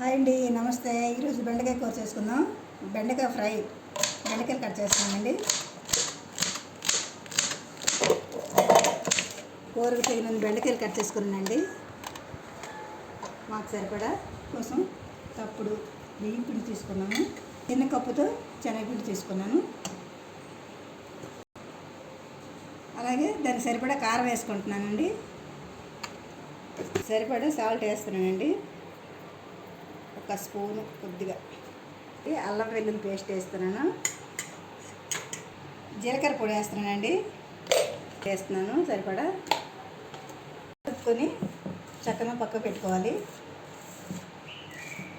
Hi అండి నమస్తే. ఈరోజు బెండకాయ కూర చేసుకుందాం. బెండకాయ ఫ్రై. బెండకాయలు కట్ చేసుకున్నామండి కూరకు తగిన బెండకాయలు కట్ చేసుకున్నానండి. మాకు సరిపడా కోసం తప్పుడు బియ్యం పిండి తీసుకున్నాము. చిన్న కప్పుతో శనగపిండి తీసుకున్నాను. అలాగే దానికి సరిపడా కారం వేసుకుంటున్నానండి. సరిపడా సాల్ట్ వేస్తున్నానండి. ఒక స్పూను కొద్దిగా. ఈ అల్లం వెల్లుల్లి పేస్ట్ వేస్తున్నాను. జీలకర్ర పొడి వేస్తున్నానండి. వేస్తున్నాను సరిపడా. కలుపుకొని చక్కగా పక్క పెట్టుకోవాలి.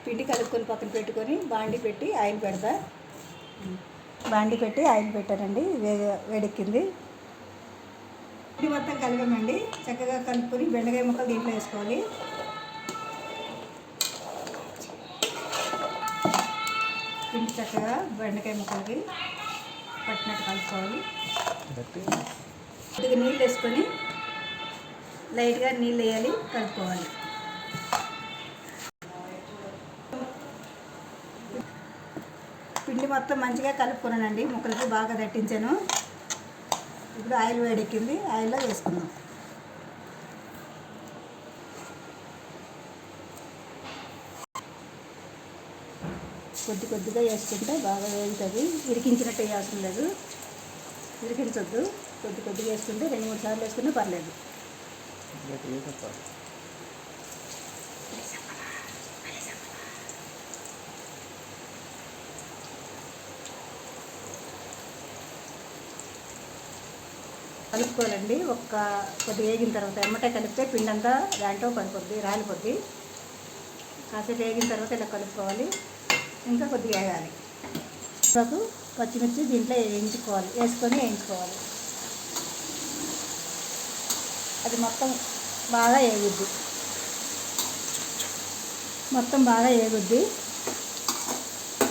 పిండి కలుపుకొని పక్కన పెట్టుకొని బాండి పెట్టి ఆయిల్ పెడతా. బాండి పెట్టి ఆయిల్ పెట్టానండి వే వేడెక్కింది. పిండి మొత్తం కలిపామండి చక్కగా కలుపుకొని బెండకాయ ముక్కలు దీంట్లో వేసుకోవాలి. చక్కగా బెండకాయ ముక్కలకి పట్టినట్టు కలుపుకోవాలి. కొద్దిగా నీళ్ళు వేసుకొని లైట్గా నీళ్ళు వేయాలి కలుపుకోవాలి. పిండి మొత్తం మంచిగా కలుపుకున్నానండి ముక్కలకి బాగా దట్టించాను ఇప్పుడు ఆయిల్ వేడెక్కింది ఆయిల్లో వేసుకున్నాం కొద్ది కొద్దిగా వేసుకుంటే బాగా వేగుతుంది. ఇరికించినట్టు వేయాల్సిన లేదు. ఇరికించొద్దు. కొద్ది కొద్దిగా వేసుకుంటే రెండు మూడు సార్లు వేసుకున్నా పర్లేదు. కలుపుకోవాలండి. ఒక్క కొద్ది వేగిన తర్వాత ఎమ్మటే కలిపితే పిండి అంతా దాంట్లో పడిపోద్ది రాలిపోద్ది. కాసేపు వేగిన తర్వాత ఇలా కలుపుకోవాలి. ఇంకా కొద్దిగా వేయాలి. నాకు పచ్చిమిర్చి దీంట్లో వేయించుకోవాలి. వేసుకొని వేయించుకోవాలి. అది మొత్తం బాగా వేగుద్ది మొత్తం బాగా వేగుద్ది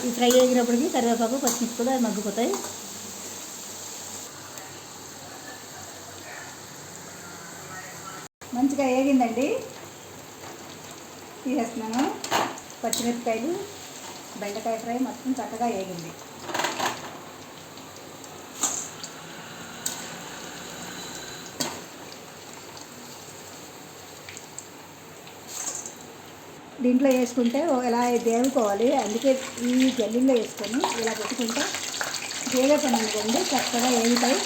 ఈ ఫ్రై వేగినప్పటికి కరివేపాకు పచ్చిమిర్చి కూడా మగ్గిపోతాయి. మంచిగా వేగిందండి తీసేస్తున్నాను. పచ్చిమిరపకాయలు. బెండకాయ ఫ్రై మొత్తం చక్కగా వేగింది. దీంట్లో వేసుకుంటే ఇలా దేవుకోవాలి అందుకే ఈ జల్లీలో వేసుకొని ఇలా పెట్టుకుంటే వేగే పని చక్కగా వేగుతాయి.